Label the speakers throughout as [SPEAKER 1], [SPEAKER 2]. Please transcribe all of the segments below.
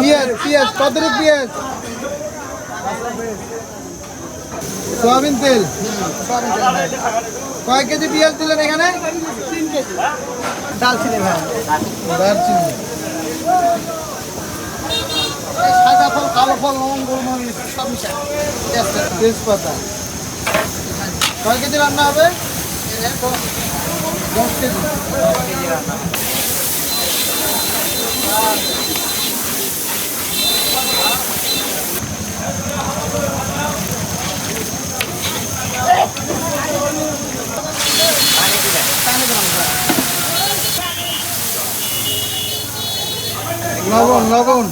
[SPEAKER 1] পেঁয়াজ পেঁয়াজ পেঁয়াজ? সয়াবিন তেল। কয় কেজি পেঁয়াজ দিলেন এখানে?
[SPEAKER 2] ডালচিনি ভাই।
[SPEAKER 1] দারচিনি।
[SPEAKER 2] সাদা ফল কালো ফল লবঙ্গ সব
[SPEAKER 1] তেজপাতা। কয় কেজি রান্না হবে? দশ কেজি। লবণ লবণ।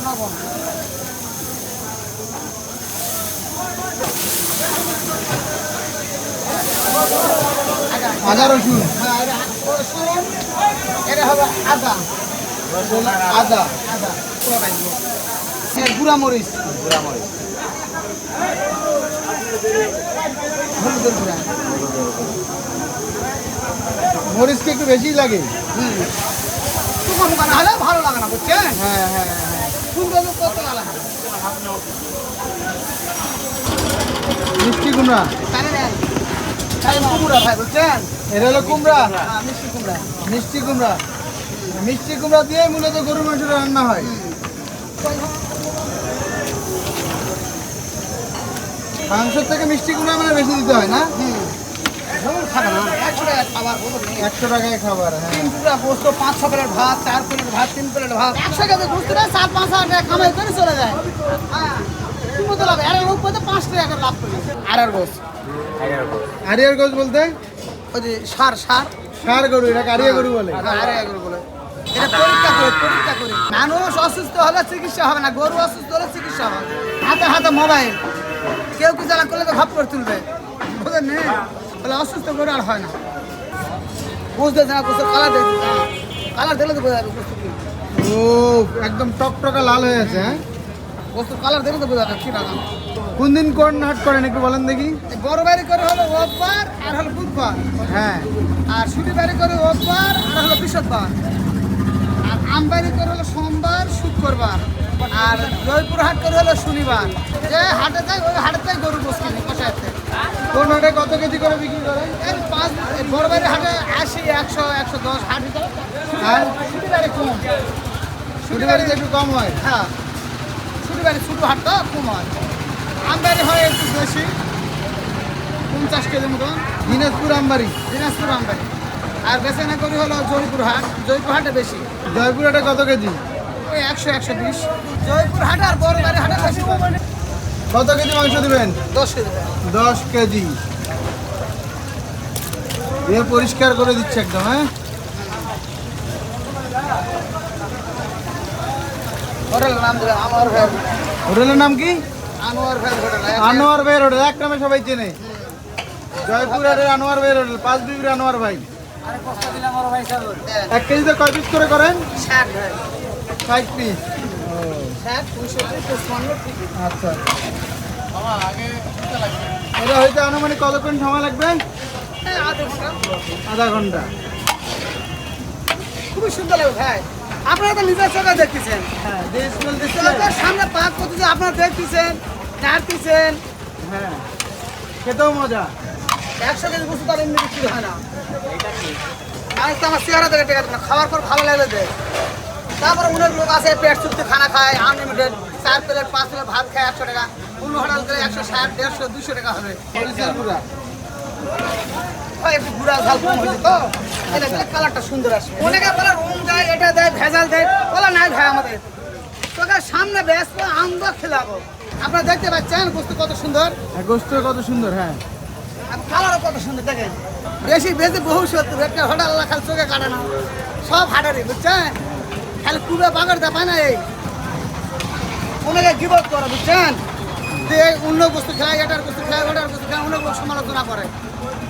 [SPEAKER 1] আদা রসুন।
[SPEAKER 2] এটা হবে আদা।
[SPEAKER 1] আদা
[SPEAKER 2] আদা গুঁড়া মরিচ গুঁড়া
[SPEAKER 1] মরিচ। কি একটু বেশি লাগে।
[SPEAKER 2] শুকনো হলে ভালো লাগে না বুঝছেন?
[SPEAKER 1] হ্যাঁ হ্যাঁ হ্যাঁ।
[SPEAKER 2] কত
[SPEAKER 1] মিষ্টি কুমড়া?
[SPEAKER 2] জানেন কুমড়া ভাই বুঝছেন?
[SPEAKER 1] এটা হলো কুমড়া।
[SPEAKER 2] হ্যাঁ মিষ্টি কুমড়া।
[SPEAKER 1] মিষ্টি কুমড়া। মিষ্টি কুমড়া দিয়ে মূলত গরু মাংস রান্না হয়। মাংসের থেকে মিষ্টি কুমড়া মানে বেশি দিতে হয় না?
[SPEAKER 2] একশো টাকা খাবার বলো
[SPEAKER 1] একশো টাকায় খাবার হ্যাঁ।
[SPEAKER 2] তিন টুকরা গোস্ত পাঁচ ছ প্লেট ভাত চার প্লেট ভাত তিন প্লেট ভাত। একশো টাকা গোস্ত না সাত পাঁচ হাজার টাকা কামাই করে চলে যায়। হ্যাঁ। লাভ আর লোক পাঁচ টাকা লাভ করি। আর আর
[SPEAKER 1] বলতে?
[SPEAKER 2] ওই যে সার সার।
[SPEAKER 1] সার গরু এটা কারিয়া গরু বলে।
[SPEAKER 2] হ্যাঁ, আর আর বলে। এটা পরীক্ষা করে পরীক্ষা করে। মানুষ অসুস্থ হলে চিকিৎসা হবে না গরু অসুস্থ হলে চিকিৎসা হবে হাতে হাতে মোবাইল। কেউ কি জ্বালা করলে তো ভাব করে তুলবে? বুঝলেন নি? বলে অসুস্থ করে আর হয় না। বুঝতে না বুঝতে কালার দেখি কালার দেখলে তো বোঝা যাবে
[SPEAKER 1] ও একদম টকটকা লাল হয়ে আছে হ্যাঁ?
[SPEAKER 2] বস্তু কালার দেখলে তো বোঝা যাবে কি রকম
[SPEAKER 1] কোন দিন কোন হাট করেন একটু বলেন দেখি।
[SPEAKER 2] বড় বাড়ি করে হলো রোববার আর হলো বুধবার।
[SPEAKER 1] হ্যাঁ।
[SPEAKER 2] আর ছুটি বাড়ি করে রোববার আর হলো বৃহস্পতিবার। আর আমবাড়ি করে হলো সোমবার শুক্রবার। আর জয়পুর হাট করে হলো শনিবার। যে হাটে যায় ওই হাটে যায় গরু বস কিনে কষাইতে
[SPEAKER 1] কোন হাটে কত কেজি করে বিক্রি করেন?
[SPEAKER 2] এর পাঁচ এই বড় বাড়ি হাটে আশি একশো একশো দশ হাট।
[SPEAKER 1] আর
[SPEAKER 2] ছুটি বাড়ি কম
[SPEAKER 1] বাড়িতে একটু কম হয়।
[SPEAKER 2] হ্যাঁ। ছুটি বাড়ি ছোটো হাটটা কম হয়। আমবাড়ি হয় একটু বেশি পঞ্চাশ কেজি মতন।
[SPEAKER 1] দিনাজপুর আমবাড়ি।
[SPEAKER 2] দিনাজপুর আমবাড়ি। আর বেচানা করি হলো জয়পুর হাট। জয়পুর হাটে বেশি।
[SPEAKER 1] জয়পুর হাটে কত কেজি?
[SPEAKER 2] ওই একশো একশো বিশ। জয়পুর হাটে আর বড় বাড়ি হাটে বেশি।
[SPEAKER 1] কত কেজি মাংস দিবেন?
[SPEAKER 2] দশ কেজি।
[SPEAKER 1] দশ কেজি। দিয়ে পরিষ্কার করে দিচ্ছে একদম হ্যাঁ?
[SPEAKER 2] হোটেলের নাম দেবে আনোয়ার ভাই
[SPEAKER 1] হোটেলের নাম কি?
[SPEAKER 2] আনোয়ার ভাই হোটেল
[SPEAKER 1] আনোয়ার ভাইয়ের হোটেল এক নামে সবাই চেনে। জয়পুর হাটের আনোয়ার ভাইয়ের হোটেল পাঁচ বিবির আনোয়ার ভাই। এক কেজিতে কয় পিস করে করেন?
[SPEAKER 2] ষাট।
[SPEAKER 1] পিস
[SPEAKER 2] ষাট পঁয়ষট্টি পঁচপান্ন ঠিক
[SPEAKER 1] আচ্ছা। এটা আনুমানিক কতক্ষণ সময় লাগবে?
[SPEAKER 2] আধা
[SPEAKER 1] ঘণ্টা।
[SPEAKER 2] খুবই সুন্দর লাগবে ভাই। আপনারা তো নিজের চোখে দেখতেছেন।
[SPEAKER 1] হ্যাঁ
[SPEAKER 2] সামনে পাক করতেছে আপনারা দেখতেছেন চাটতেছেন
[SPEAKER 1] হ্যাঁ। খেতেও মজা।
[SPEAKER 2] একশো কেজি বস্তু তার এমনি বিক্রি হয় না। আমি তো আমার চেহারা দেখে টেকা না খাওয়ার পর ভালো লাগলে দেয় তারপরে অনেক লোক আছে পেট চুক্তি খানা খায় আনলিমিটেড চার প্লেট পাঁচ প্লেট ভাত খায় একশো টাকা। অন্য হোটেল গেলে একশো ষাট দেড়শো দুশো টাকা হবে।
[SPEAKER 1] গুঁড়া
[SPEAKER 2] হয় একটু ঘুরা ঝাল কম হয়েছে তো? এটা কালারটা সুন্দর অনেকে বলে রুম দেয় এটা দেয় ভেজাল দেয়। বলে নাই ভাই আমাদের। তোকে সামনে ব্যস্ত আমরা খেলাবো। আপনারা দেখতে পাচ্ছেন বস্তু কত সুন্দর?
[SPEAKER 1] হ্যাঁ গোস্ত কত সুন্দর হ্যাঁ।
[SPEAKER 2] কালারও কত সুন্দর দেখেন। বেশি বেশি বহু সত্তর একটা হোটেল খালি চোখে কাটে না। সব হাটারি বুঝছেন? খালি কুবে বাগর দা পায় না এই। অনেকে গিবত করে বুঝছেন? যে অন্য বস্তু খায় এটার বস্তু খায় ওটার বস্তু খায় অনেক সমালোচনা করে।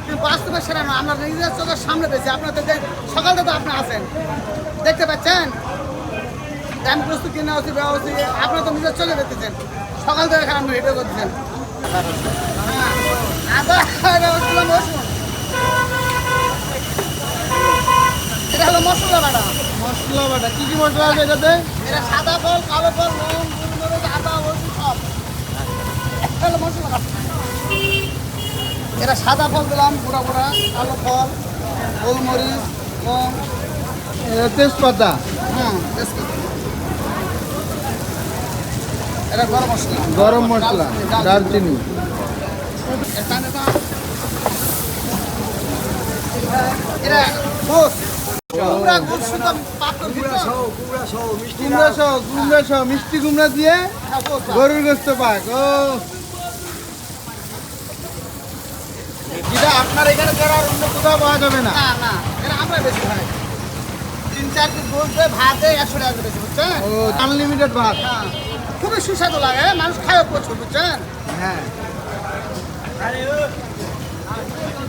[SPEAKER 2] কিন্তু বাস্তবে সেটা না আমরা নিজের চোখের সামনে পেয়েছি আপনাদের দেখ সকালটা তো আপনি আছেন। দেখতে পাচ্ছেন? দাম বস্তু কিনা হচ্ছে দেওয়া হচ্ছে আপনারা তো নিজের চোখে দেখতেছেন। সকাল থেকে এখানে আপনি হেঁটে করতেছেন। হ্যাঁ, হচ্ছিল মশলা এটা হলো মশলা বাটা
[SPEAKER 1] মশলা বাটা কি কি মশলা আছে এটাতে
[SPEAKER 2] এটা সাদা ফল কালো ফল নুন গুলমরিচ আদা হলুদ সব তাহলে মশলা। এটা সাদা ফল দিলাম বুড়া বুড়া কালো ফল গোলমরিচ লং
[SPEAKER 1] এটা তেজপাতা
[SPEAKER 2] বেশ কিছু। এটা গরম মশলা
[SPEAKER 1] গরম মশলা দারচিনি
[SPEAKER 2] এটা। এটা কুমড়া
[SPEAKER 1] সহ কুমড়া সহ মিষ্টি কুমড়া দিয়ে
[SPEAKER 2] গোস পাক।
[SPEAKER 1] গরুর গোস্ত পাক ও। যেটা আপনার এখানে অন্য কোথাও পাওয়া যাবে না।
[SPEAKER 2] না না এটা আমরা বেশি খাই। তিন চার দিন গোস দিয়ে ভাত দিয়ে একশো টাকা করে বেশি বুঝছেন?
[SPEAKER 1] ও আনলিমিটেড ভাত।
[SPEAKER 2] হ্যাঁ খুবই সুস্বাদু লাগে মানুষ খায় প্রচুর বুঝছেন?
[SPEAKER 1] হ্যাঁ।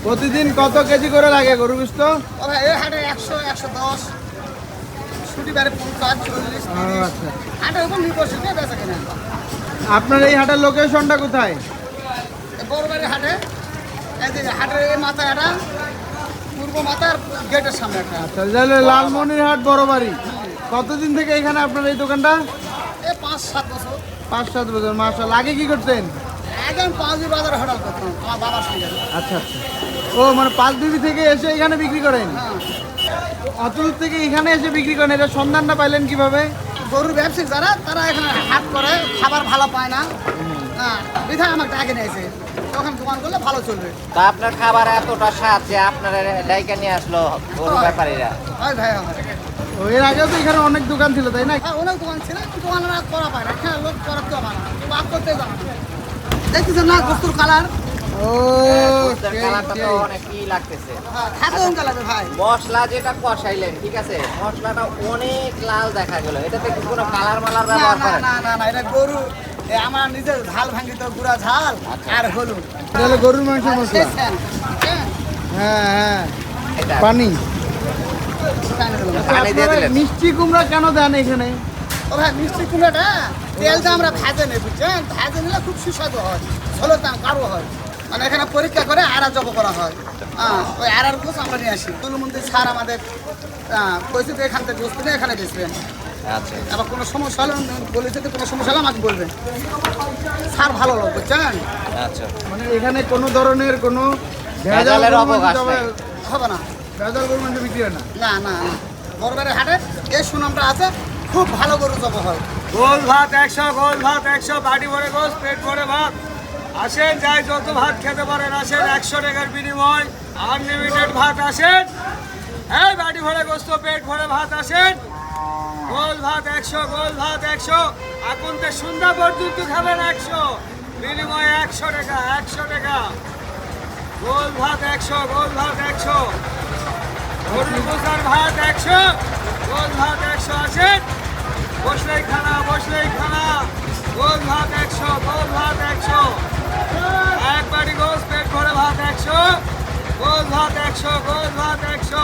[SPEAKER 1] প্রতিদিন কত কেজি করে লাগে গরু
[SPEAKER 2] ভাই হাটে একশো একশো দশ।
[SPEAKER 1] আচ্ছা। আপনার এই হাটের লোকেশনটা কোথায়?
[SPEAKER 2] বড়বাড়ি হাটে। হাটের এই পূর্ব মাথার গেটের সামনে একটা
[SPEAKER 1] আচ্ছা তাহলে লালমনিরহাট বড় বাড়ি কতদিন থেকে এখানে আপনার এই দোকানটা?
[SPEAKER 2] পাঁচ সাত বছর।
[SPEAKER 1] পাঁচ সাত বছর আগে কি করতেন?
[SPEAKER 2] একদম পাঁচি বাজারে হঠাৎ করতাম। আমার বাবার সঙ্গে।
[SPEAKER 1] আচ্ছা আচ্ছা। ও মানে পাঁচ বিবি থেকে এসে এখানে বিক্রি করেন?
[SPEAKER 2] হ্যাঁ
[SPEAKER 1] অতুল থেকে এখানে এসে বিক্রি করেন এটা সন্ধানটা পাইলেন কীভাবে?
[SPEAKER 2] গরুর ব্যবসায়ী যারা তারা এখানে হাট করে খাবার ভালো পায় না। হ্যাঁ বিধায় আমাকে আগে নিয়েছে তখন দোকান করলে ভালো চলবে।
[SPEAKER 3] তা আপনার খাবার এতটা স্বাদ যে আপনারা ডাইকা নিয়ে আসলো গরু ব্যাপারীরা।
[SPEAKER 2] হয় ভাই
[SPEAKER 1] এর আগেও তো এখানে অনেক দোকান ছিল তাই না?
[SPEAKER 2] হ্যাঁ অনেক দোকান ছিল কিন্তু দোকানরা করা পায় না। এখানে লোক করাতে পারে না করতে দেখতেছেন না কস্তুর কালার
[SPEAKER 3] অনেক ই লাগতেছে।
[SPEAKER 2] হ্যাঁ খাতে অঙ্কা লাগে ভাই।
[SPEAKER 3] মশলা যেটা কষাইলেন ঠিক আছে? মশলাটা অনেক লাল দেখা গেল। এটাতে কি কোনো কালার মালার ব্যবহার করেন?
[SPEAKER 2] না না না এটা গরু আমার নিজের ঝাল ভাঙ্গিত গুড়া ঝাল আর হলুদ।
[SPEAKER 1] এটা গরুর মাংসের মশলা?
[SPEAKER 2] হ্যাঁ।
[SPEAKER 1] হ্যাঁ হ্যাঁ। পানি।
[SPEAKER 3] দিলেন।
[SPEAKER 1] মিষ্টি কুমড়া কেন দেন এখানে?
[SPEAKER 2] ও ভাই মিষ্টি কুমড়াটা তেলটা আমরা ভাজে নেই বুঝছেন ভাজে নিলে খুব সুস্বাদু হয় ষোলো দাম কারও হয়। মানে এখানে পরীক্ষা করে আড়া জব করা হয়। হ্যাঁ ওই আড়ার গোছ আমরা নিয়ে আসি। তুলমন্দির স্যার আমাদের কইছে তো এখান থেকে গোছ কিনে এখানে বেচবেন
[SPEAKER 3] আচ্ছা।
[SPEAKER 2] আবার কোনো সমস্যা হলে বলেছে তো কোনো সমস্যা হলে আমাকে বলবেন স্যার ভালো লোক বুঝছেন?
[SPEAKER 3] আচ্ছা।
[SPEAKER 1] মানে এখানে কোনো ধরনের কোনো
[SPEAKER 3] ভেজালের অবকাশ
[SPEAKER 2] হবে না।
[SPEAKER 1] ভেজাল গরুর মাংস বিক্রি হয় না?
[SPEAKER 2] না না না। বড়বারের হাটে এই সুনামটা আছে খুব ভালো গরু জব হয়।
[SPEAKER 4] গোল ভাত একশো গোল ভাত একশো বাটি ভরে গোস পেট ভরে ভাত। আসেন, যাই যত ভাত খেতে পারেন, আসেন, একশো টাকার বিনিময় আনলিমিটেড ভাত আসেন। এই বাটি ভরে গোস্ত, পেট ভরে ভাত আসেন। গোল ভাত একশো, গোল ভাত একশো। আকুন্তে সন্ধ্যা পর্যন্ত খাবেন একশো। বিনিময়ে একশো টাকা একশো টাকা। গোল ভাত একশো, গোল ভাত একশো। গরুর ভাত একশো, গোল ভাত একশো আসেন। বসলেই খানা বসলেই খানা। গোল ভাত একশো, গোল ভাত একশো। এক বাড়ি গোস পেট ভরে ভাত একশো গোল ভাত একশো গোল ভাত একশো।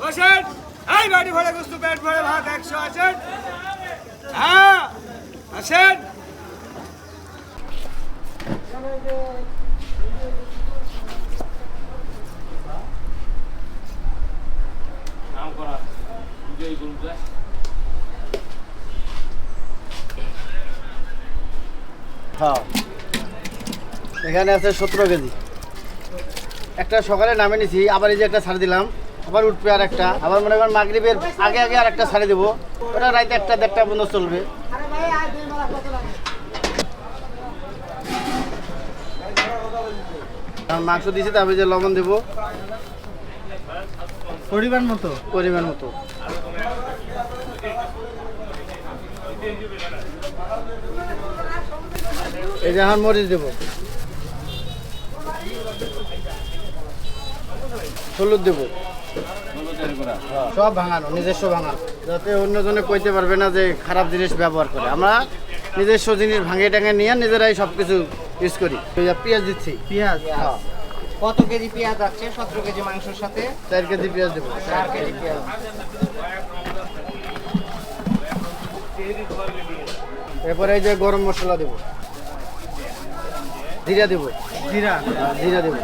[SPEAKER 4] বসেন। এই বাড়ি ভরে গোস্ত প্যান্ট ভরে ভাত একশো আসেন হ্যাঁ আসেন।
[SPEAKER 1] হ্যাঁ। এখানে আছে সতেরো কেজি। একটা সকালে নামে নিছি আবার এই যে একটা ছাড় দিলাম।
[SPEAKER 5] আবার উঠবে আর একটা। আবার মনে করেন মাগরিবের আগে আগে আর একটা ছাড়ে দেবো। ওটা রাইতে একটা দেড়টা পর্যন্ত চলবে। মাংস দিয়েছি তারপরে যে লবণ দেবো। পরিমাণ মতো? পরিমাণ মতো। এই যে এখন মরিচ দেবো। হলুদ দেবো। সব ভাঙানো নিজস্ব ভাঙানো। যাতে অন্যজনে কইতে পারবে না যে খারাপ জিনিস ব্যবহার করে। আমরা নিজস্ব জিনিস ভাঙে টাঙে নিয়ে নিজেরাই সব কিছু ইউজ করি পেঁয়াজ দিচ্ছি। পেঁয়াজ? হ্যাঁ।
[SPEAKER 3] কত কেজি পেঁয়াজ আছে? সতেরো কেজি মাংসের সাথে?
[SPEAKER 5] চার কেজি পেঁয়াজ দেবো।
[SPEAKER 3] চার কেজি পেঁয়াজ।
[SPEAKER 5] এরপরে এই যে গরম মশলা দেবো। জিরা দেবো। জিরা? জিরা দেবো।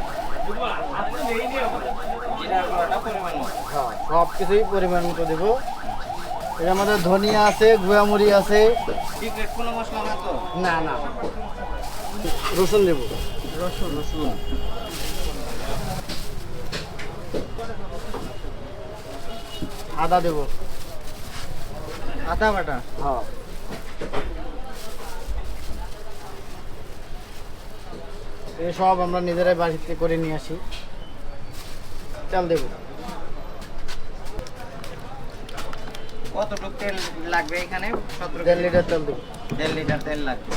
[SPEAKER 5] সব কিছুই পরিমাণ মতো দেবো। এই আমাদের ধনিয়া আছে গুয়ামুড়ি আছে।
[SPEAKER 3] না
[SPEAKER 5] না। রসুন দেবো।
[SPEAKER 3] রসুন রসুন।
[SPEAKER 5] আদা দেবো।
[SPEAKER 3] আদা বাটা?
[SPEAKER 5] হ্যাঁ। এই সব আমরা নিজেরাই বাড়িতে করে নিয়ে আসি। চাল দেবো।
[SPEAKER 3] কতটুকু তেল লাগবে এখানে?
[SPEAKER 5] দেড় লিটার দেবো।
[SPEAKER 3] দেড় লিটার তেল লাগবে।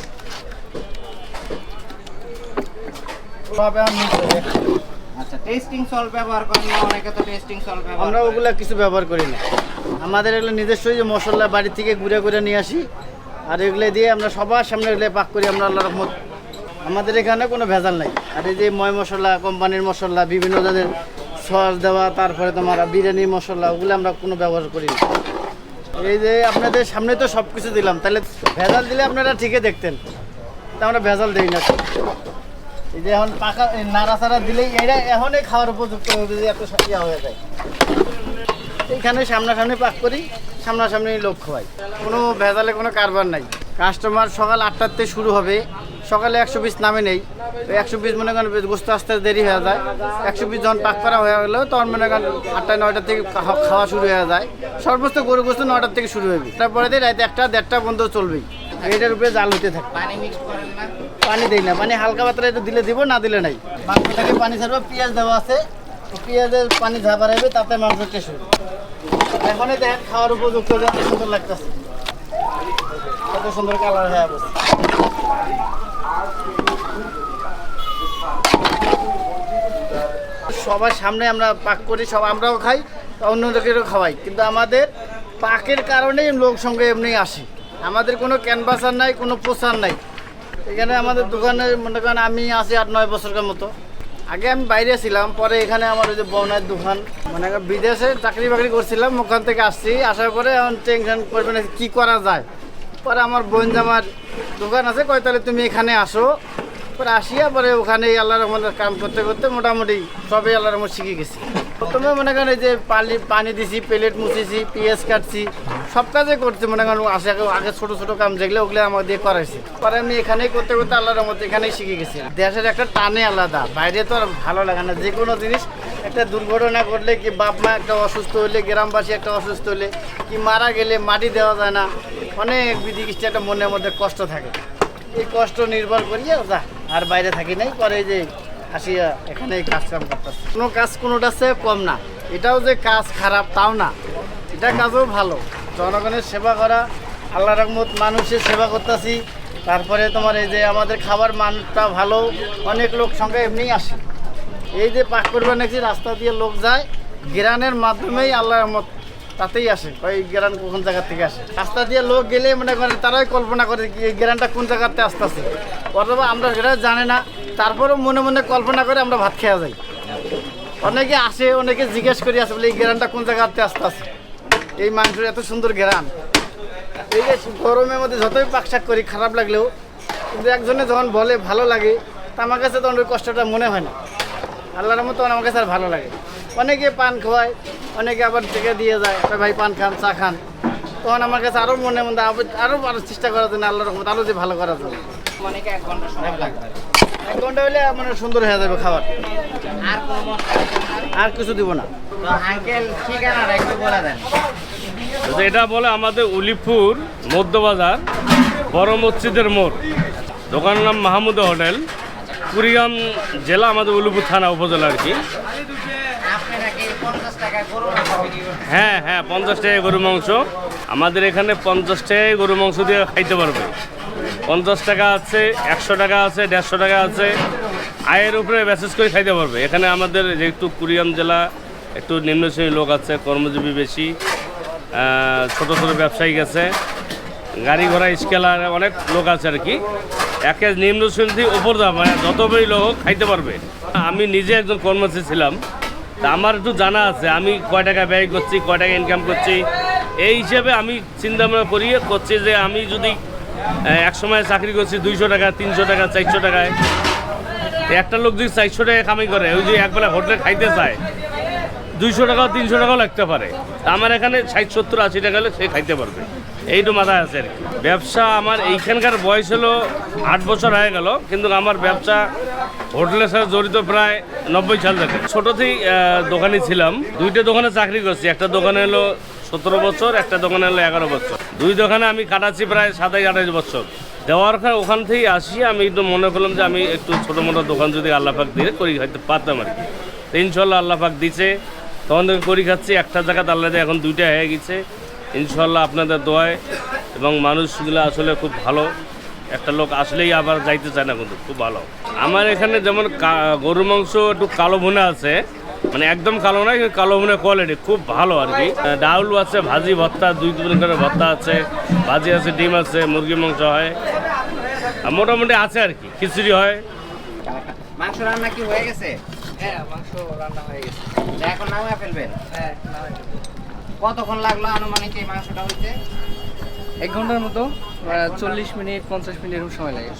[SPEAKER 3] আচ্ছা টেস্টিং সল্ট ব্যবহার করেন না অনেকে তো টেস্টিং সল্ট ব্যবহার
[SPEAKER 5] আমরা। ওগুলা কিছু ব্যবহার করি না। আমাদের এগুলো নিজস্ব যে মশলা বাড়ি থেকে ঘুরে ঘুরে নিয়ে আসি। আর এগুলো দিয়ে আমরা সবার সামনে এগুলো পাক করি আমরা আল্লাহ রহমত। আমাদের এখানে কোনো ভেজাল নাই। আর এই যে ময় মশলা কোম্পানির মশলা বিভিন্ন ধরনের সস দেওয়া, তারপরে তোমার বিরিয়ানি, মশলা, ওগুলো আমরা কোনো ব্যবহার করি না এই যে আপনাদের সামনে তো সব কিছু দিলাম, তাহলে ভেজাল দিলে আপনারা ঠিকই দেখতেন। তা আমরা ভেজাল দিই না। এই যে এখন পাকা নাড়াচাড়া দিলেই এটা এখনই খাওয়ার উপযুক্ত হবে যে এত ইয়া হয়ে যায়। এইখানে সামনাসামনি পাক করি, সামনাসামনি লোক খাওয়াই কোনো ভেজালে কোনো কারবার নাই। কাস্টমার সকাল আটটার থেকে শুরু হবে। সকালে একশো পিস নামে নেই। একশো পিস মনে করেন গোস্ত আসতে দেরি হয়ে যায়। একশো পিস যখন পাক করা হয়ে গেলো তখন মনে করেন আটটা নয়টা থেকে খাওয়া শুরু হয়ে যায়। সর্বোচ্চ গরু গোস্ত নয়টার থেকে শুরু হবে। তারপরে দিয়ে রাতে একটা দেড়টা বন্ধ চলবেই এটার উপরে জাল হতে থাকে।
[SPEAKER 3] পানি
[SPEAKER 5] দেই না। পানি হালকা পাতলা একটু দিলে দিব না দিলে নাই। মাংস থেকে পানি ছাড়বো পেঁয়াজ দেওয়া আছে। পেঁয়াজের পানি ঝাপা রাখবে তাতে মাংস টেস্ট হবে। এখনই দেখেন খাওয়ার উপযুক্ত সুন্দর লাগতেছে। কত সুন্দর কালার হয়ে বসে সবার সামনে আমরা পাক করি, সব আমরাও খাই, অন্যদেরকেও খাওয়াই। কিন্তু আমাদের পাকের কারণেই লোক সঙ্গে এমনি আসি। আমাদের কোনো ক্যানভাসার নাই, কোনো প্রচার নাই। এখানে আমাদের দোকানে, মনে করেন আমি আছি আট নয় বছরের মতো। আগে আমি বাইরে ছিলাম, পরে এখানে আমার ওই যে বনার দোকান। মানে বিদেশে চাকরি বাকরি করছিলাম, ওখান থেকে আসছি। আসার পরে এখন টেনশন করবে না কী করা যায়? পরে আমার বোন জামার দোকান আছে, কয় তাহলে তুমি এখানে আসো। পরে আসিয়া পরে ওখানে আল্লাহ রহমানের কাম করতে করতে মোটামুটি সবই আল্লাহ রহমান শিখে গেছি। প্রথমে মনে করেন যে পানি পানি দিছি প্লেট মুছিছি, পেঁয়াজ কাটছি, সব কাজে করছি, মনে করেন আসে আগে ছোট ছোট কাম যেগুলো ওগুলো আমার দিয়ে করাইছে। পরে আমি এখানেই করতে করতে আল্লাহর রহমত এখানেই শিখে গেছি। দেশের একটা টানে আলাদা, বাইরে তো আর ভালো লাগে না। যে কোনো জিনিস, একটা দুর্ঘটনা ঘটলে কি বাপ মা একটা অসুস্থ হলে, গ্রামবাসী একটা অসুস্থ হলে, কি মারা গেলে মাটি দেওয়া যায় না, অনেক বিধি একটা মনের মধ্যে কষ্ট থাকে। এই কষ্ট নির্ভর করিয়া যা, আর বাইরে থাকি নাই, পরে যে আসিয়া এখানে কাজ কাম করতেছে। কোনো কাজ কোনোটা চেয়ে কম না, এটাও যে কাজ খারাপ তাও না, এটা কাজও ভালো। জনগণের সেবা করা, আল্লাহ রহমত মানুষের সেবা করতেছি, তারপরে তোমার এই যে আমাদের খাবার মানটা ভালো, অনেক লোক সঙ্গে এমনিই আসে। এই যে পাক করবে নাকি রাস্তা দিয়ে লোক যায়, গ্রানের মাধ্যমেই আল্লাহ রহমত তাতেই আসে ওই গ্রান কোন জায়গা থেকে আসে। রাস্তা দিয়ে লোক গেলে মনে করে তারাই কল্পনা করে এই গ্রানটা কোন জায়গাতে আসতেছে। অথবা আমরা সেটা জানে না, তারপরেও মনে মনে কল্পনা করে আমরা ভাত খেয়ে যাই। অনেকে আসে, অনেকে জিজ্ঞেস করি আসে বলে এই গ্রানটা কোন জায়গাতে আসতেছে? এই মাংসের এত সুন্দর গ্রান এই যে গরমের মধ্যে যতই পাকশাক করি, খারাপ লাগলেও, কিন্তু একজনে যখন বলে ভালো লাগে, তা আমার কাছে তখন ওই কষ্টটা মনে হয় না। আল্লাহর মতো আমার কাছে আর ভালো লাগে অনেকে পান খাওয়ায় অনেকে আবার থেকে দিয়ে যায় ভাই পান খান চা খান। তখন আমার কাছে আরও মনে মনে আবার- আরও আরও চেষ্টা করার জন্য আল্লাহর রহমত আরও যে ভালো করার জন্য।
[SPEAKER 3] অনেকে এক ঘণ্টা সময় লাগবে
[SPEAKER 5] এক ঘণ্টা হলে মানে সুন্দর হয়ে যাবে খাবার।
[SPEAKER 3] আর?
[SPEAKER 5] আর কিছু দিব না।
[SPEAKER 3] তো আঙ্কেল ঠিকানাটা একটু বলে দেন।
[SPEAKER 6] এটা বলে আমাদের উলিপুর মধ্যবাজার বড় মসজিদের মোড়। দোকানের নাম মাহমুদ হোটেল। কুড়িগ্রাম জেলা আমাদের উলিপুর থানা উপজেলা আর কি
[SPEAKER 3] আপনারা কি পঞ্চাশ টাকায় গরু মাংস বিক্রি করছেন?
[SPEAKER 6] হ্যাঁ হ্যাঁ পঞ্চাশ টাকা গরু মাংস। আমাদের এখানে পঞ্চাশ টাকায় গরু মাংস দিয়ে খাইতে পারবে। পঞ্চাশ টাকা আছে, একশো টাকা আছে, দেড়শো টাকা আছে। আয়ের উপরে মেসেজ করে খাইতে পারবে। এখানে আমাদের যেহেতু কুড়িগ্রাম জেলা, একটু নিম্ন শ্রেণির লোক আছে, কর্মজীবী বেশি ছোট ছোট ব্যবসায়িক আছে। গাড়ি ঘোড়া, স্কেলার অনেক লোক আছে আর কি। একে নিম্ন শ্রেণি উপর দাম মানে যত বেশি লোক খাইতে পারবে। আমি নিজে একজন কর্মচারী ছিলাম। তা আমার একটু জানা আছে, আমি কয় টাকা ব্যয় করছি, কয় টাকা ইনকাম করছি। এই হিসেবে আমি চিন্তা ভাবনা করি করছি যে আমি যদি এক সময় চাকরি করছি দুইশো টাকা, তিনশো টাকা, চারশো টাকায়। একটা লোক যদি চারশো টাকা কামাই করে, ওই যে একবেলা হোটেলে খাইতে চায়, দুইশো টাকা তিনশো টাকাও লাগতে পারে। আমার এখানে ষাট, সত্তর, আশি টাকা হলে সে খাইতে পারবে। এইটু মাথায় আছে আর ব্যবসা আমার এইখানকার বয়স হলো আট বছর হয়ে গেল, কিন্তু আমার ব্যবসা হোটেলের সাথে জড়িত প্রায় নব্বই সাল থেকে। ছোটো আহ, দোকানে ছিলাম। দুইটা দোকানে চাকরি করছি। একটা দোকানে হলো সতেরো বছর একটা দোকানে হলো এগারো বছর। দুই দোকানে আমি কাটাচ্ছি প্রায় সাতাইশ আঠাইশ বছর। দেওয়ার পর ওখান থেকেই আসি। আমি একটু মনে করলাম যে আমি একটু ছোটো মোটো দোকান যদি আল্লাপাক দিয়ে করি হয়তো পারতাম আর কি। তো ইনশাল্লাহ আল্লাপাক দিছে। তখন থেকে করি খাচ্ছি। একটা জায়গাতে আল্লাহ এখন দুইটা হয়ে গেছে। ইনশাল্লাহ আপনাদের দোয়ায় এবং মানুষগুলো আসলে খুব ভালো। একটা লোক আসলেই আবার যাইতে চায় না কিন্তু খুব ভালো। আমার এখানে যেমন গরুর মাংস একটু কালো ভুনা আছে মানে একদম কালো নয় কিন্তু কালো ভুনা কোয়ালিটি খুব ভালো আর কি। ডাউল আছে ভাজি ভর্তা দুই করে ভর্তা আছে ভাজি আছে ডিম আছে মুরগি মাংস হয় আর মোটামুটি আছে আর কি খিচুড়ি হয়।
[SPEAKER 3] মাংস রান্না কি হয়ে গেছে?
[SPEAKER 2] হ্যাঁ মাংস রান্না হয়ে গেছে।
[SPEAKER 3] এখন নামিয়ে ফেলবেন?
[SPEAKER 2] হ্যাঁ
[SPEAKER 3] কতক্ষণ লাগল আনুমানিক এই মাংসটা হইতে?
[SPEAKER 2] এক ঘণ্টার মতো। চল্লিশ মিনিট পঞ্চাশ মিনিট এরকম সময় লাগে।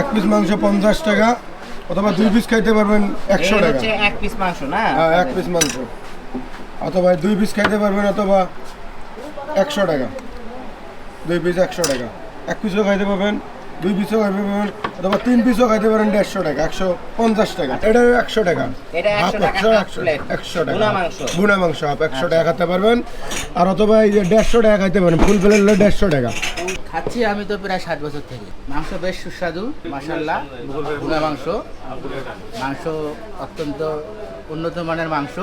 [SPEAKER 7] এক পিস মাংস পঞ্চাশ টাকা অথবা দুই পিস খাইতে পারবেন একশো টাকা।
[SPEAKER 3] এক পিস মাংস না?
[SPEAKER 7] হ্যাঁ এক পিস মাংস। অথবা দুই পিস খাইতে পারবেন অথবা একশো টাকা। দুই পিস একশো টাকা। এক পিসও খাইতে পারবেন। দুই পিসও খাইতে পারবেন অথবা তিন পিসও খাইতে পারেন দেড়শো টাকা একশো পঞ্চাশ টাকা। এটা একশো টাকা। হাফ একশো একশো। একশো টাকা।
[SPEAKER 3] ভুনা মাংস। আচ্ছা।
[SPEAKER 7] হাফ একশো টাকা খাইতে পারবেন। আর অথবা এই যে দেড়শো টাকা খাইতে পারেন ফুল প্লেট হলে দেড়শো টাকা।
[SPEAKER 8] খাচ্ছি আমি তো প্রায় ষাট বছর থেকে। মাংস বেশ সুস্বাদু মাসাল্লাহ ভুনা মাংস। মাংস অত্যন্ত উন্নত মানের মাংস।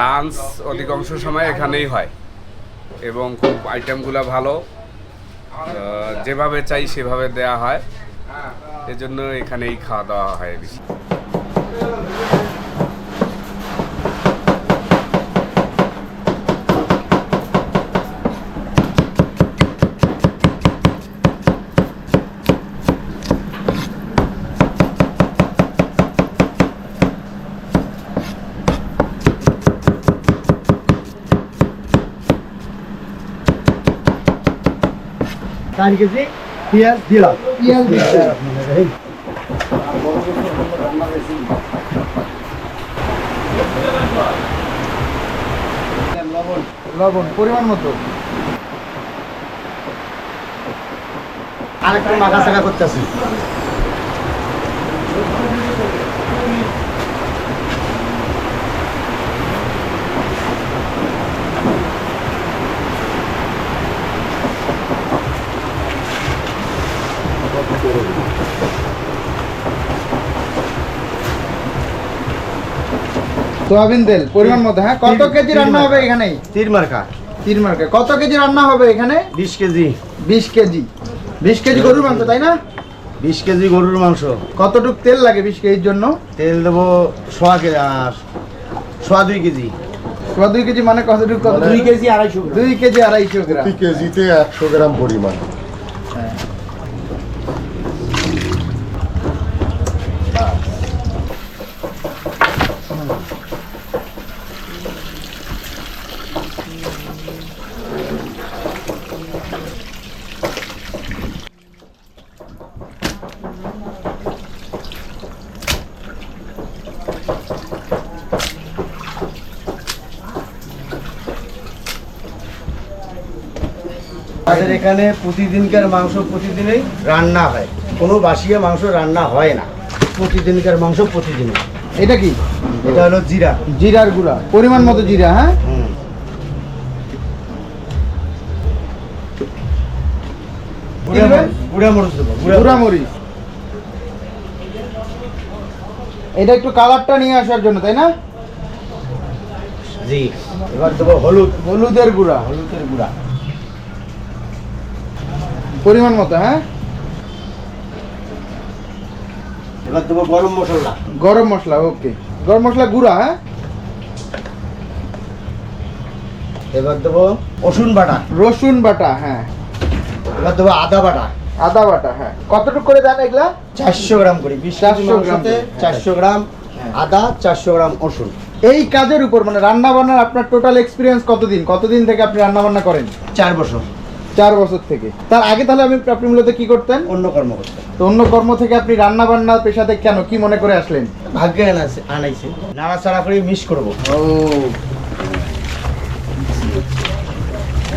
[SPEAKER 9] লাঞ্চ অধিকাংশ সময় এখানেই হয়। এবং খুব আইটেমগুলো ভালো। যেভাবে চাই সেভাবে দেয়া হয়। এজন্য এখানেই খাওয়া দাওয়া হয় বেশি।
[SPEAKER 5] চার কেজি পেঁয়াজ দিলাম। পেঁয়াজ
[SPEAKER 1] লবণ। পরিমাণ মতো। আরেকটু মাখা চাকা করতেছি। সোয়াবিন তেল পরিমাণ মতো হ্যাঁ? কত কেজি রান্না হবে এখানে?
[SPEAKER 10] তিন মার্কা।
[SPEAKER 1] তিন মার্কে। কত কেজি রান্না হবে এখানে?
[SPEAKER 10] বিশ কেজি।
[SPEAKER 1] বিশ কেজি। বিশ কেজি গরুর মাংস তাই না?
[SPEAKER 10] বিশ কেজি গরুর মাংস।
[SPEAKER 1] কতটুক তেল লাগে বিশ কেজির জন্য?
[SPEAKER 10] তেল দেবো সোয়া কেজি আর সোয়া দুই কেজি।
[SPEAKER 1] সোয়া দুই কেজি মানে কতটুক
[SPEAKER 10] দুই কেজি আড়াইশো
[SPEAKER 1] দুই কেজি আড়াইশো গ্রাম।
[SPEAKER 7] প্রতি কেজিতে একশো গ্রাম পরিমাণ।
[SPEAKER 10] আমাদের এখানে প্রতিদিনকার মাংস প্রতিদিনই রান্না হয়। কোনো বাসিয়া মাংস রান্না হয় না। প্রতিদিনকার মাংস প্রতিদিন।
[SPEAKER 1] এটা কি?
[SPEAKER 10] এটা হলো জিরা।
[SPEAKER 1] জিরার গুঁড়া। পরিমাণ মতো জিরা হ্যাঁ?
[SPEAKER 10] হুম।
[SPEAKER 1] কি দিবেন?
[SPEAKER 10] গুঁড়া মরিচ দেবো
[SPEAKER 1] গুঁড়া মরিচ। এটা একটু কালারটা নিয়ে আসার জন্য তাই না?
[SPEAKER 10] জি। এবার দেবো হলুদ।
[SPEAKER 1] হলুদের গুঁড়া।
[SPEAKER 10] হলুদের গুঁড়া।
[SPEAKER 1] পরিমাণ মতো হ্যাঁ?
[SPEAKER 10] এবার দেবো গরম মশলা।
[SPEAKER 1] গরম মশলা ওকে। গরম মশলা গুঁড়া হ্যাঁ?
[SPEAKER 10] এবার দেবো রসুন বাটা।
[SPEAKER 1] রসুন বাটা হ্যাঁ।
[SPEAKER 10] এবার দেবো আদা বাটা।
[SPEAKER 1] আদা বাটা হ্যাঁ। কতটুকু করে দেন এগুলা?
[SPEAKER 10] চারশো গ্রাম করি। বিশ
[SPEAKER 1] 400
[SPEAKER 10] চারশো
[SPEAKER 1] গ্রাম
[SPEAKER 10] চারশো গ্রাম আদা চারশো গ্রাম রসুন।
[SPEAKER 1] এই কাজের উপর মানে রান্না বান্নার আপনার টোটাল এক্সপিরিয়েন্স কতদিন? কতদিন থেকে আপনি রান্না বান্না করেন?
[SPEAKER 10] চার বছর।
[SPEAKER 1] চার বছর থেকে। তার আগে তাহলে আমি আপনি মূলত কি করতেন?
[SPEAKER 10] অন্য কর্ম করতে
[SPEAKER 1] তো অন্য কর্ম থেকে আপনি রান্না বান্না পেশাতে কেন কি মনে করে আসলেন?
[SPEAKER 10] ভাগ্যে আনাইছে আনাইছে। নাড়াচাড়া করে মিস করব।
[SPEAKER 1] ও।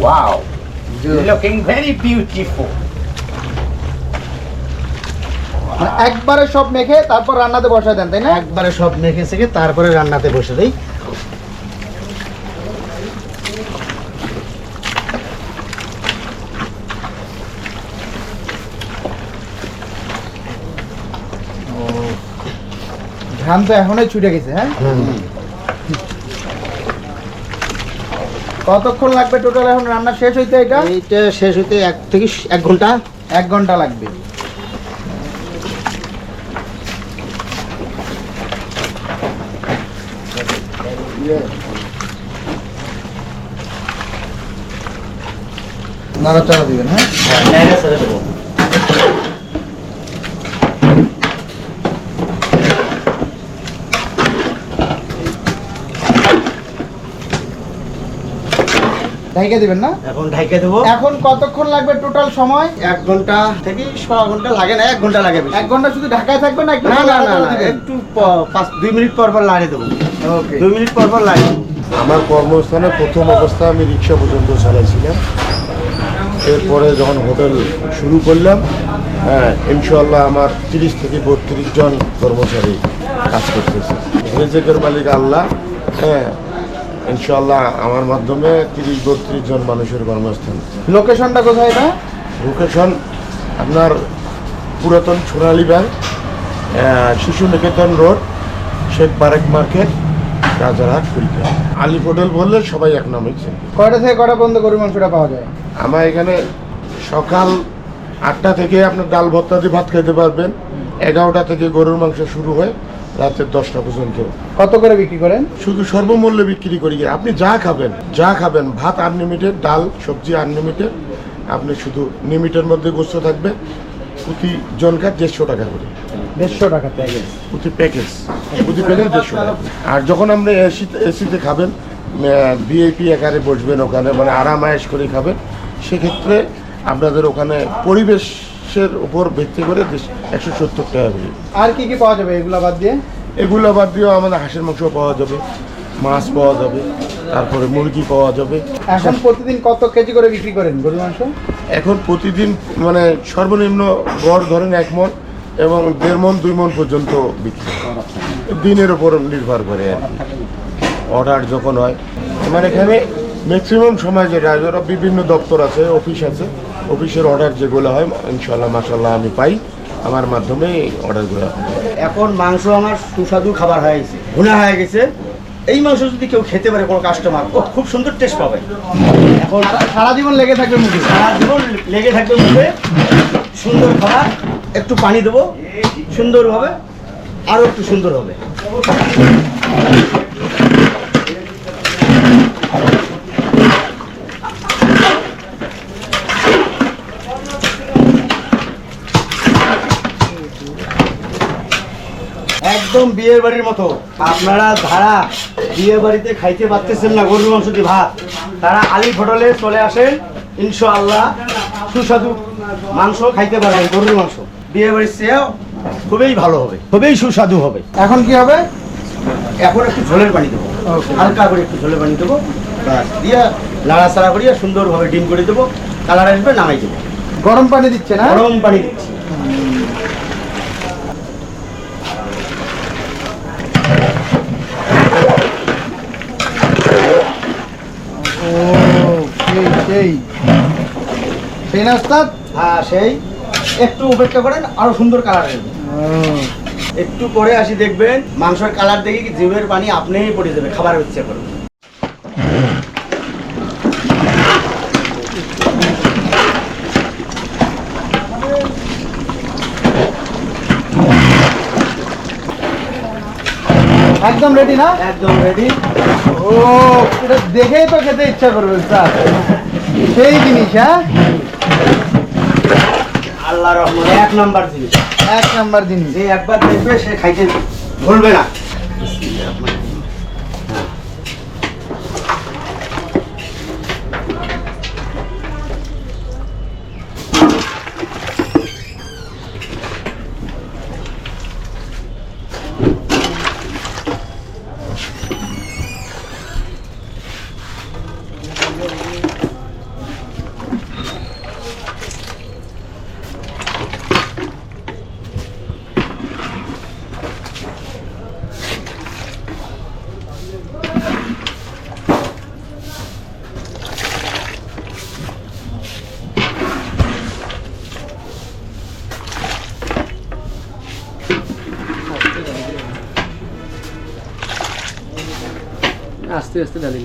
[SPEAKER 10] ওয়াও লুকিং ভেরি বিউটিফুল
[SPEAKER 1] একবারে সব মেখে তারপর রান্নাতে বসায় দেন তাই না?
[SPEAKER 10] একবারে সব মেখে সেখে তারপরে রান্নাতে বসে দেই।
[SPEAKER 1] ঘাম তো এখনই ছুটে গেছে হ্যাঁ? কতক্ষণ লাগবে টোটাল এখন রান্না শেষ হইতে এটা?
[SPEAKER 10] এইটা শেষ হইতে এক থেকে এক ঘণ্টা।
[SPEAKER 1] এক ঘণ্টা লাগবে। নাড়াচাড়া দিবেন হ্যাঁ? ঢাইকে দিবেন না?
[SPEAKER 10] এখন ঢাইকে দেবো।
[SPEAKER 1] এখন কতক্ষণ লাগবে টোটাল সময়?
[SPEAKER 10] এক ঘণ্টা থেকে ছ ঘণ্টা লাগে না এক ঘণ্টা লাগে।
[SPEAKER 1] এক ঘণ্টা শুধু ঢাকায় থাকবে না
[SPEAKER 10] না না না? একটু পাঁচ দুই মিনিট পর পর লাড়ে দেবো।
[SPEAKER 1] ওকে
[SPEAKER 10] দুই মিনিট পর পর দেবো।
[SPEAKER 7] আমার কর্মস্থানে প্রথম অবস্থায় আমি রিক্সা পর্যন্ত চালাইছিলাম। এরপরে যখন হোটেল শুরু করলাম হ্যাঁ ইনশাল্লাহ আমার তিরিশ থেকে বত্রিশ জন কর্মচারী কাজ করতেছে। রেজেকের মালিক আল্লাহ হ্যাঁ ইনশাল্লাহ আমার মাধ্যমে তিরিশ বত্রিশ জন মানুষের কর্মস্থান
[SPEAKER 1] লোকেশনটা কোথায় এটা?
[SPEAKER 7] লোকেশন আপনার পুরাতন সোনালী ব্যাংক শিশু নিকেতন road Sheikh Barek market Rajarhat Kurigram. Alif hotel বললে সবাই এক নামে।
[SPEAKER 1] কয়টা থেকে কটা পর্যন্ত গরুর মাংসটা পাওয়া যায়?
[SPEAKER 7] আমার এখানে সকাল আটটা থেকে আপনার ডাল ভর্তা দিয়ে ভাত খেতে পারবেন। এগারোটা থেকে গরুর মাংস শুরু হয়। রাতের দশটা পর্যন্ত।
[SPEAKER 1] কত করে বিক্রি করেন?
[SPEAKER 7] শুধু সর্বমূল্যে বিক্রি করি। আপনি যা খাবেন যা খাবেন ভাত আনলিমিটেড ডাল সবজি আনলিমিটেড আপনি শুধু লিমিটের মধ্যে গোস্ত থাকবে প্রতি জনকার দেড়শো টাকা করে।
[SPEAKER 1] দেড়শো টাকা প্যাকেজ
[SPEAKER 7] প্রতি প্যাকেজ প্রতি প্যাকেজ দেড়শো টাকা। আর যখন আপনি এসি এসিতে খাবেন ভিআইপি আকারে বসবেন ওখানে মানে আরাম আয়েস করে খাবেন সেক্ষেত্রে আপনাদের ওখানে পরিবেশের উপর ভিত্তি করে একশো সত্তর টাকা করে।
[SPEAKER 1] আর কি কি পাওয়া যাবে এগুলো বাদ দিয়ে?
[SPEAKER 7] এগুলো বাদ দিয়েও আমাদের হাঁসের মাংস পাওয়া যাবে মাছ পাওয়া যাবে তারপরে মুরগি পাওয়া যাবে।
[SPEAKER 1] এখন প্রতিদিন কত কেজি করে বিক্রি করেন গরুর মাংস?
[SPEAKER 7] এখন প্রতিদিন মানে সর্বনিম্ন গড় ধরেন এক মন এবং দেড় মন দুই মন পর্যন্ত বিক্রি। দিনের উপর নির্ভর করে আর কি। অর্ডার যখন হয় মানে এখানে ম্যাক্সিমাম সময় যেটা বিভিন্ন দপ্তর আছে অফিস আছে অফিসের অর্ডার যেগুলো হয় ইনশাল্লাহ মাসাল্লাহ আমি পাই। আমার মাধ্যমে অর্ডারগুলো
[SPEAKER 10] এখন মাংস আমার সুস্বাদু খাবার হয়ে গেছে ভুনা হয়ে গেছে। এই মাংস যদি কেউ খেতে পারে কোনো কাস্টমার ও খুব সুন্দর টেস্ট পাবে। এখন
[SPEAKER 1] সারা জীবন লেগে থাকবে মুখে।
[SPEAKER 10] সারা জীবন লেগে থাকবে মুখে। সুন্দর খাবার একটু পানি দেবো সুন্দরভাবে আরও একটু সুন্দর হবে। একদম বিয়ের বাড়ির মতো। আপনারা যারা বিয়ে বাড়িতে খাইতে পারতেছেন না গরুর মাংস দিয়ে ভাত তারা আলী হোটেলে চলে আসেন ইনশাআল্লাহ সুস্বাদু মাংস খাইতে পারবেন গরুর মাংস। বিয়ে বাড়ির চেয়েও খুবই ভালো হবে খুবই সুস্বাদু হবে।
[SPEAKER 1] এখন কি হবে?
[SPEAKER 10] এখন একটু ঝোলের পানি দেবো। হালকা করে একটু ঝোলের পানি দেবো। দিয়ে নাড়াচাড়া করিয়ে সুন্দরভাবে ডিম করে দেবো। কালার আসবে নামাই দেবো।
[SPEAKER 1] গরম পানি দিচ্ছে না?
[SPEAKER 10] গরম পানি দিচ্ছি।
[SPEAKER 1] সেই না ওস্তাদ
[SPEAKER 10] হ্যাঁ সেই একটু অপেক্ষা করেন আরও সুন্দর কালার আসবে একটু পরে আসি দেখবেন মাংসের কালার দেখে জিভের পানি আপনিই পড়ে যাবে খাবার ইচ্ছে করবে
[SPEAKER 1] একদম রেডি না?
[SPEAKER 10] একদম রেডি
[SPEAKER 1] ও এটা দেখেই তো খেতে ইচ্ছা করবে স্যার। সেই জিনিস হ্যাঁ?
[SPEAKER 10] আল্লাহ রহমান এক নাম্বার জিনিস।
[SPEAKER 1] এক নাম্বার জিনিস।
[SPEAKER 10] যে একবার দেখবে সে খাইতে ভুলবে না।
[SPEAKER 1] আস্তে আস্তে ডালি